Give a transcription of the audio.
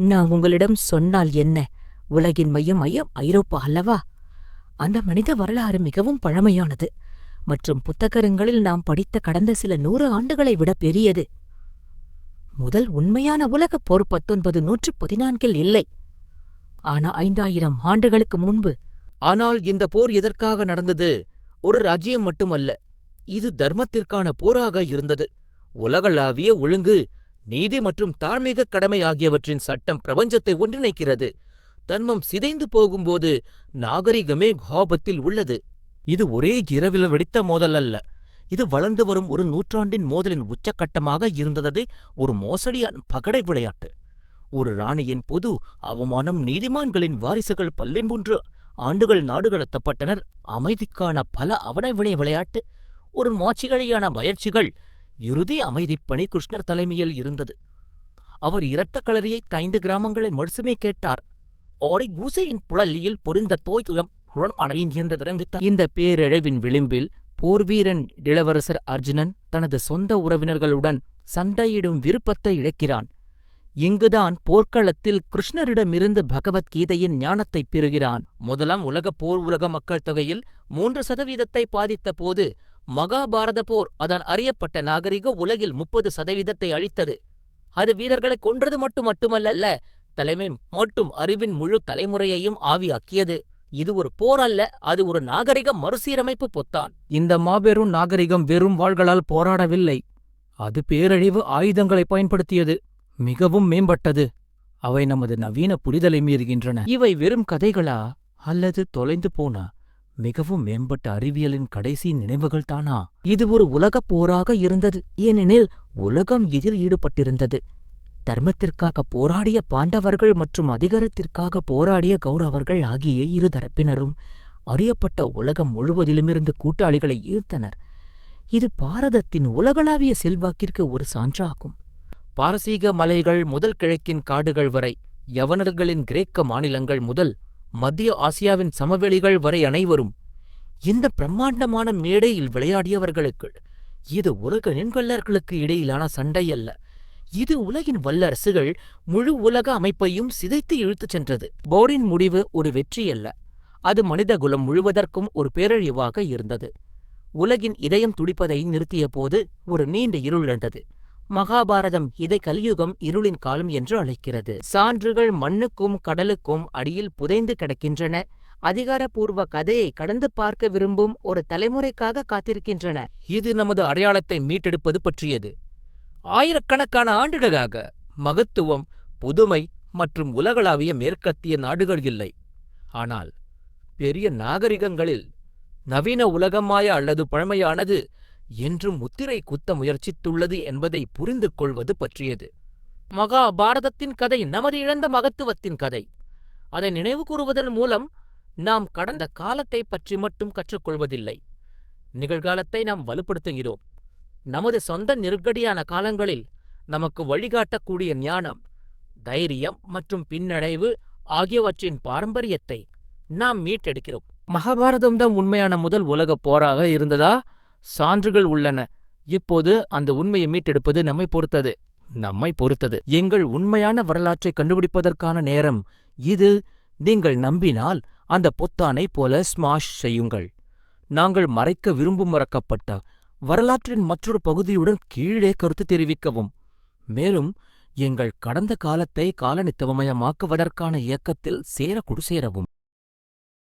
நான் உங்களிடம் சொன்னால் என்ன? உலகின் மையம் மையம் ஐரோப்பா அல்லவா? அந்த மனித வரலாறு மிகவும் பழமையானது. மற்றும் புத்தகங்களில் நாம் படித்த கடந்த சில நூறு ஆண்டுகளை விட பெரியது. முதல் உண்மையான உலகப் போர் பத்தொன்பது நூற்று பதினான்கில் இல்லை. ஆனா ஐந்தாயிரம் ஆண்டுகளுக்கு முன்பு. ஆனால் இந்த போர் எதற்காக நடந்தது? ஒரு ராஜ்யம் மட்டுமல்ல. இது தர்மத்திற்கான போராக இருந்தது. உலகளாவிய ஒழுங்கு நீதி மற்றும் தார்மீகக் கடமை ஆகியவற்றின் சட்டம் பிரபஞ்சத்தை ஒன்றிணைக்கிறது. தன்மம் சிதைந்து போகும்போது நாகரிகமே ஆபத்தில் உள்ளது. இது ஒரே இரவில் வெடித்த மோதல் அல்ல. இது வளர்ந்து வரும் ஒரு நூற்றாண்டின் மோதலின் உச்சக்கட்டமாக இருந்தது ஒரு மோசடியான பகடை விளையாட்டு. ஒரு ராணியின் பொது அவமானம் நீதிமான்களின் வாரிசுகள் பல்லின்பூன்று ஆண்டுகள் நாடு கடத்தப்பட்டனர். அமைதிக்கான பல அவனவினை விளையாட்டு. ஒரு மோட்சிகளியான முயற்சிகள் இறுதி அமைதிப்பணி கிருஷ்ணர் தலைமையில் இருந்தது. அவர் இரட்ட களரியை ஐந்து கிராமங்களை மறுசுமை கேட்டார். ஓடை ஊசையின் புழலியில் தோய் தோய்குலம் அணையின் என்றிருந்தார் இந்த பேரழிவின் விளிம்பில் போர்வீரன் இளவரசர் அர்ஜுனன் தனது சொந்த உறவினர்களுடன் சண்டையிடும் விருப்பத்தை இழக்கிறான். இங்குதான் போர்க்களத்தில் கிருஷ்ணரிடமிருந்து பகவத்கீதையின் ஞானத்தைப் பெறுகிறான். முதலாம் உலக போர் உலக மக்கள் தொகையில் மூன்று சதவீதத்தை பாதித்த போது மகாபாரத போர் அதன் அறியப்பட்ட நாகரிக உலகில் முப்பது சதவீதத்தை அழித்தது. அது வீரர்களை கொன்றது மட்டும் மட்டுமல்ல தலைமை மற்றும் அறிவின் முழு தலைமுறையையும் ஆவியாக்கியது. இது ஒரு போர் அல்ல அது ஒரு நாகரிக மறுசீரமைப்பு பொத்தான். இந்த மாபெரும் நாகரிகம் வெறும் வாள்களால் போராடவில்லை. அது பேரழிவு ஆயுதங்களை பயன்படுத்தியது மிகவும் மேம்பட்டது. அவை நமது நவீன புரிதலை மீறுகின்றன. இவை வெறும் கதைகளா? அல்லது தொலைந்து போனா? மிகவும் மேம்பட்ட அறிவியலின் கடைசி நினைவுகள் தானா? இது ஒரு உலகப் போராக இருந்தது ஏனெனில் உலகம் இதில் ஈடுபட்டிருந்தது. தர்மத்திற்காக போராடிய பாண்டவர்கள் மற்றும் அதிகாரத்திற்காக போராடிய கௌரவர்கள் ஆகிய இரு தரப்பினரும் அறியப்பட்ட உலகம் முழுவதிலுமிருந்து கூட்டாளிகளை ஈர்த்தனர். இது பாரதத்தின் உலகளாவிய செல்வாக்கிற்கு ஒரு சான்றாகும். பாரசீக மலைகள் முதல் கிழக்கின் காடுகள் வரை யவனர்களின் கிரேக்க மாநிலங்கள் முதல் மத்திய ஆசியாவின் சமவெளிகள் வரை அனைவரும் இந்த பிரம்மாண்டமான மேடையில் விளையாடியவர்களுக்கு இது உலக நெண்கொள்ளர்களுக்கு இடையிலான சண்டை அல்ல இது உலகின் வல்லரசுகள் முழு உலக அமைப்பையும் சிதைத்து இழுத்துச் சென்றது. போரின் முடிவு ஒரு வெற்றி அல்ல அது மனிதகுலம் முழுவதற்கும் ஒரு பேரழிவாக இருந்தது. உலகின் இதயம் துடிப்பதை நிறுத்திய போது ஒரு நீண்ட இருள் இருந்தது மகாபாரதம் இதை கலியுகம் இருளின் காலம் என்று அழைக்கிறது. சான்றுகள் மண்ணுக்கும் கடலுக்கும் அடியில் புதைந்து கிடக்கின்றன. அதிகாரப்பூர்வ கதையை கடந்து பார்க்க விரும்பும் ஒரு தலைமுறைக்காக காத்திருக்கின்றன. இது நமது அடையாளத்தை மீட்டெடுப்பது பற்றியது. ஆயிரக்கணக்கான ஆண்டுகளாக மகத்துவம் புதுமை மற்றும் உலகளாவிய மேற்கத்திய நாடுகள் இல்லை. ஆனால் பெரிய நாகரிகங்களில் நவீன உலகமாய அல்லது பழமையானது என்றும் முத்திரை குத்த முயற்சித்துள்ளது என்பதை புரிந்து கொள்வது பற்றியது. மகாபாரதத்தின் கதை நமது இழந்த மகத்துவத்தின் கதை. அதை நினைவு கூறுவதன் மூலம் நாம் கடந்த காலத்தை பற்றி மட்டும் கற்றுக்கொள்வதில்லை. நிகழ்காலத்தை நாம் வலுப்படுத்துகிறோம். நமது சொந்த நெருக்கடியான காலங்களில் நமக்கு வழிகாட்டக்கூடிய ஞானம் தைரியம் மற்றும் பின்னடைவு ஆகியவற்றின் பாரம்பரியத்தை நாம் மீட்டெடுக்கிறோம். மகாபாரதம் தான் உண்மையான முதல் உலகப் போராக இருந்ததா? சான்றுகள் உள்ளன. இப்போது அந்த உண்மையை மீட்டெடுப்பது நம்மை பொறுத்தது. நம்மை பொறுத்தது. எங்கள் உண்மையான வரலாற்றை கண்டுபிடிப்பதற்கான நேரம் இது. நீங்கள் நம்பினால் அந்த பொத்தானை போல ஸ்மாஷ் செய்யுங்கள். நாங்கள் மறைக்க விரும்பும் மறக்கப்பட்ட வரலாற்றின் மற்றொரு பகுதியுடன் கீழே கருத்து தெரிவிக்கவும். மேலும் எங்கள் கடந்த காலத்தை காலனித்துவமயமாக்குவதற்கான இயக்கத்தில் சேர குடிசேரவும்.